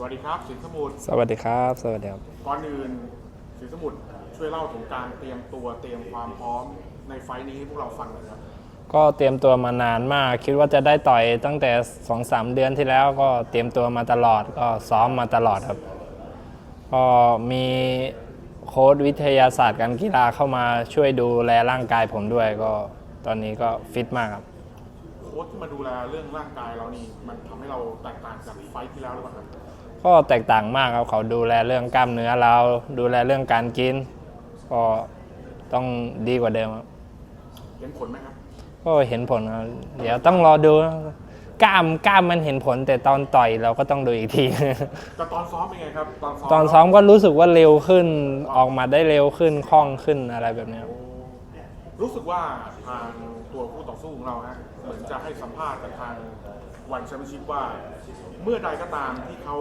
สวัสดีครับสินสมุทรสวัสดีครับ สวัสดีครับ ก่อนอื่นสินสมุทรช่วยเล่าถึงการเตรียมตัวเตรียมความพร้อมในไฟล์นี้ให้พวกเราฟังหน่อยครับก็เตรียมตัวมานานมาก คิดว่าจะได้ต่อยตั้งแต่2อสเดือนที่แล้วก็เตรียมตัวมาตลอด ก็ซ้อมมาตลอดครับ ก็มีโค้ชวิทยาศาสตร์การกีฬาเข้ามาช่วยดูแลร่างกายผมด้วย ก็ตอนนี้ก็ฟิตมากครับโค้ชที่มาดูแลเรื่องร่างกายเรานี่มันทำให้เราแตกต่างจากไฟล์ที่แล้วหรือเปล่าครับ ก็แตกต่างมากครับเขาดูแลเรื่องกล้ามเนื้อเรา ดูแลเรื่องการกิน ก็ต้องดีกว่าเดิมครับเห็นผลไหมครับ ก็เห็นผลครับเดี๋ยวต้องรอดูกล้ามกล้ามมันเห็นผล แต่ตอนต่อยเราก็ต้องดูอีกที แต่ตอนซ้อมเป็นไงครับ ตอนซ้อมตอนซ้อมก็รู้สึกว่าเร็วขึ้นออกมาได้เร็วขึ้นคล่องขึ้นอะไรแบบเนี้ยครับ รู้สึกว่าทาง ตัวผู้ต่อสู้ของเราฮะเหมือนจะให้สัมภาษณ์กับทางวันแชมเปี้ยนชิพว่า เมื่อใดก็ตามที่เขา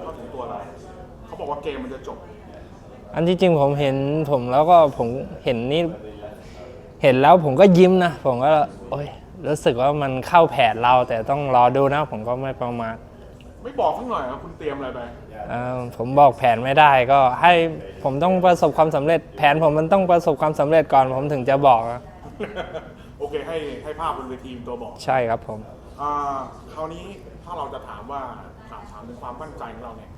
เข้าถึงตัวเราเขาบอกว่าเกมมันจะจบ อันที่จริงผมเห็นผมแล้วก็ผมเห็นนี่เห็นแล้วผมก็ยิ้มนะ ผมก็โอ้ยรู้สึกว่ามันเข้าแผนเราแต่ต้องรอดูนะ ผมก็ไม่ประมาทไม่บอกสักหน่อยว่าคุณเตรียมอะไรไปเอ่อผมบอกแผนไม่ได้ก็ให้ผมต้องประสบความสำเร็จ แผนผมมันต้องประสบความสำเร็จก่อน ผมถึงจะบอกนะ โอเคให้ให้ภาพบนเวทีเป็นตัวบอกใช่ครับผม อ่าคราวนี้ถ้าเราจะถามว่าถามถามถึงความมั่นใจของเราเนี่ย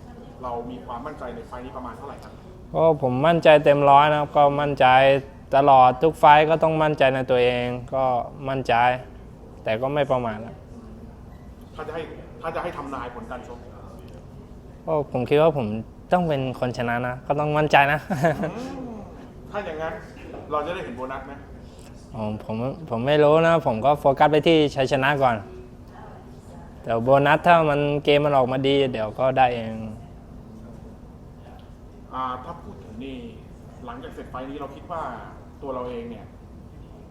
เรามีความมั่นใจในไฟล์นี้ประมาณเท่าไหร่ครับ ก็ผมมั่นใจเต็มร้อยนะครับ ก็มั่นใจตลอดทุกไฟท์ก็ต้องมั่นใจในตัวเอง ก็มั่นใจ แต่ก็ไม่ประมาทนะถ้าจะให้ถ้าจะให้ทำนายผลการชก ก็ผมคิดว่าผมต้องเป็นคนชนะนะ ก็ต้องมั่นใจนะ ถ้าอย่างนั้นเราจะได้เห็นโบนัสไหม อ๋อผมผมไม่รู้นะ ผมก็โฟกัสไปที่ชัยชนะก่อน แต่โบนัสถ้ามันเกมมันออกมาดี เดี๋ยวก็ได้เองอ่าถ้าพูดถึงนี่หลังจากเสร็จไฟล์นี้เราคิดว่าตัวเราเองเนี่ย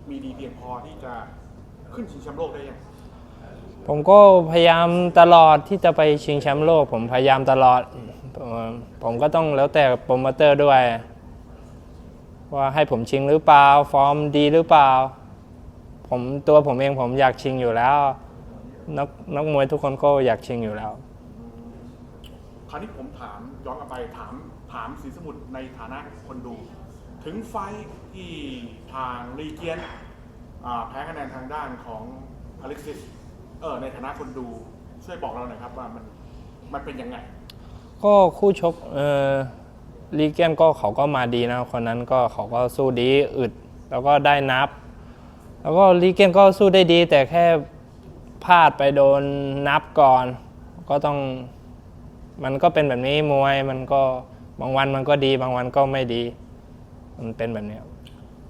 มีดีเพียงพอที่จะขึ้นชิงแชมป์โลกได้ยังผมก็พยายามตลอดที่จะไปชิงแชมป์โลก ผมพยายามตลอดเอ่อผมก็ต้องแล้วแต่โปรโมเตอร์ด้วย ว่าให้ผมชิงหรือเปล่า ฟอร์มดีหรือเปล่า ผมตัวผมเองผมอยากชิงอยู่แล้ว นักนักมวยทุกคนก็อยากชิงอยู่แล้ว คราวนี้ผมถามย้อนกลับไปถามถามสีสมุทรในฐานะคนดู ถึงไฟท์ที่ทางรีเกียนอ่าแพ้คะแนนทางด้านของอเล็กซิสเออในฐานะคนดูช่วยบอกเราหน่อยครับว่ามันมันเป็นยังไง ก็คู่ชกเอ่อ ลีเกนก็เขาก็มาดีนะคนนั้นก็เขาก็สู้ดีอึด แล้วก็ได้นับ แล้วก็ลีเกนก็สู้ได้ดี แต่แค่พลาดไปโดนนับก่อน ก็ต้องมันก็เป็นแบบนี้มวยมันก็บางวันมันก็ดีบางวันก็ไม่ดี มันเป็นแบบนี้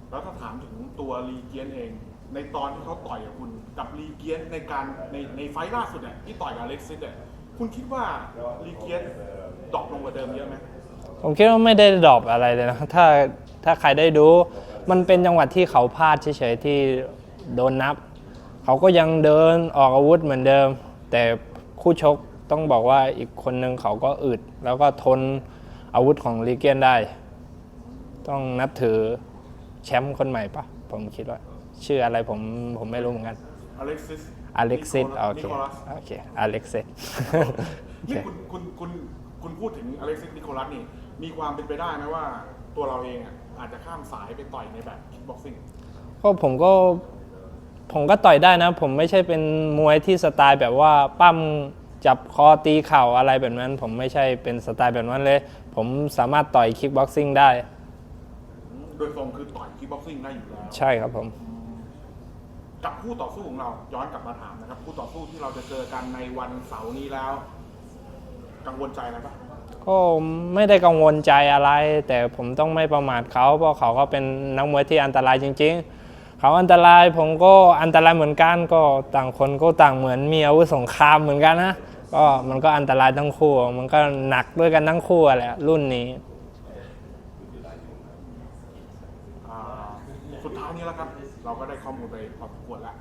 แล้วถ้าถามถึงตัวรีเกียนเอง ในตอนที่เขาต่อยกับคุณกับรีเกียนในการในในไฟท์ล่าสุดเนี่ยที่ต่อยกับเล็กซิสเนี่ยคุณคิดว่ารีเกียนดรอปลงกว่าเดิมเยอะไหม ผมคิดว่าไม่ได้ดรอปอะไรเลยนะ ถ้าถ้าใครได้ดู มันเป็นจังหวะที่เขาพลาดเฉยๆที่โดนนับ เขาก็ยังเดินออกอาวุธเหมือนเดิม แต่คู่ชกต้องบอกว่าอีกคนนึงเขาก็อึด แล้วก็ทนอาวุธของลีเกียนได้ ต้องนับถือแชมป์คนใหม่ปะผมคิดว่า ชื่ออะไรผมผมไม่รู้เหมือนกัน อเล็กซิส อเล็กซิสโอเคนิโคลัสโอเคอเล็กซิสโอเคนี่คุณคุณคุณคุณพูดถึงอเล็กซิสนิโคลัสนี่ มีความเป็นไปได้ไหมว่าตัวเราเองอะอาจจะข้ามสายไปต่อยในแบบคิกบ็อกซิ่งก็ผมก็ผมก็ต่อยได้นะ ผมไม่ใช่เป็นมวยที่สไตล์แบบว่าปั้มจับคอตีเข่าอะไรแบบนั้น ผมไม่ใช่เป็นสไตล์แบบนั้นเลย ผมสามารถต่อยคิกบ็อกซิ่งได้ โดยตรงคือต่อยคิกบ็อกซิ่งได้อยู่แล้วใช่ครับผม กับคู่ต่อสู้ของเราย้อนกลับมาถามนะครับ คู่ต่อสู้ที่เราจะเจอกันในวันเสาร์นี้แล้ว กังวลใจอะไรปะ ก็ไม่ได้กังวลใจอะไร แต่ผมต้องไม่ประมาทเขาเพราะเขาก็เป็นนักมวยที่อันตรายจริง ๆ เขาอันตรายผมก็อันตรายเหมือนกันก็ต่างคนก็ต่างเหมือนมีอาวุธสงครามเหมือนกันนะก็มันก็อันตรายทั้งคู่ มันก็หนักด้วยกันทั้งคู่แหละรุ่นนี้สุดท้ายนี้แล้วครับ เราก็ได้ข้อมูลไปพอสมควรแล้ว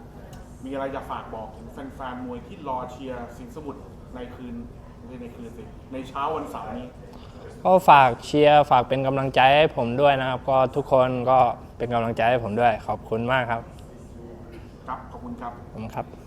มีอะไรจะฝากบอกถึงแฟนๆมวยที่รอเชียร์สิงห์สมุทรในคืน ใช่ในคืนสิในเช้าวันเสาร์นี้ ก็ฝากเชียร์ฝากเป็นกำลังใจให้ผมด้วยนะครับ ก็ทุกคนก็เป็นกำลังใจให้ผมด้วย ขอบคุณมากครับครับ ขอบคุณครับขอบคุณครับ